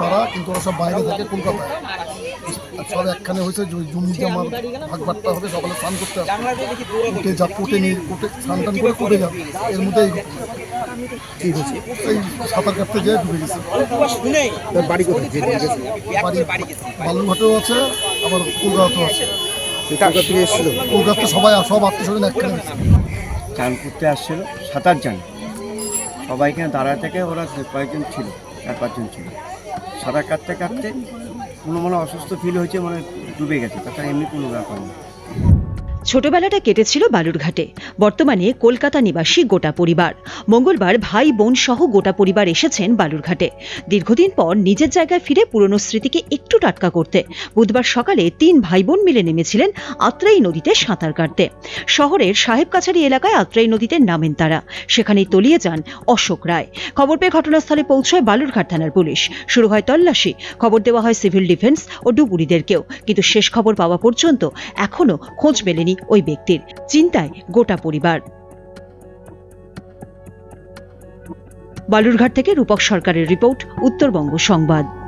তারা কিন্তু ওরা সব বাইরে থাকে কলকাতায়। সব একখানে হয়েছে জমি জামার ভাগ বাট্টা হবে সকালে স্নান করতে কোটে যা কোটে নিয়ে কোটে স্নান টান করে কোটে যাবে এর মধ্যে এই ঠিক আছে এই সাঁতার কাটতে যেয়ে ডুবে গেছে। তার বাড়ি কোথায়? যে বাড়ি বালুরঘাটেও আছে আবার কলকাতাতেও আছে। কলকাতা থেকে এসেছিল? কলকাতা সবাই সব আত্মীয় স্বজন একখানে। হয়েছে চান করতে আসছিল সাঁতার জান। সবাইকে দাঁড়া থেকে ওরা কয়েকজন ছিল, চার পাঁচজন ছিল। সাঁতার কাটতে কাটতে কোনো মনে অসুস্থ ফিল হয়েছে মানে ডুবে গেছে, তাছাড়া এমনি কোনো ব্যাপার না ছোটবেলাটা কেটেছিল বালুরঘাটে। বর্তমানে কলকাতা নিবাসী গোটা পরিবার। মঙ্গলবার ভাই বোন সহ গোটা পরিবার এসেছেন বালুরঘাটে। দীর্ঘদিন পর নিজের জায়গায় ফিরে পুরনো স্মৃতিকে একটু টাটকা করতে। বুধবার সকালে তিন ভাই বোন মিলে নেমেছিলেন আত্রাই নদীতে সাঁতার কাটতে। শহরের সাহেব কাছারি এলাকায় আত্রাই নদীতে নামেন তারা। সেখানেই তলিয়ে যান অশোক রায়। খবর পেয়ে ঘটনাস্থলে পৌঁছয় বালুরঘাট থানার পুলিশ। শুরু হয় তল্লাশি। খবর দেওয়া হয় সিভিল ডিফেন্স ও ডুবুরিদেরকেও। কিন্তু শেষ খবর পাওয়া পর্যন্ত এখনও খোঁজ মেলেনি ওই ব্যক্তির চিন্তায় গোটা পরিবার। বালুরঘাট থেকে রূপক সরকারের রিপোর্ট উত্তরবঙ্গ সংবাদ।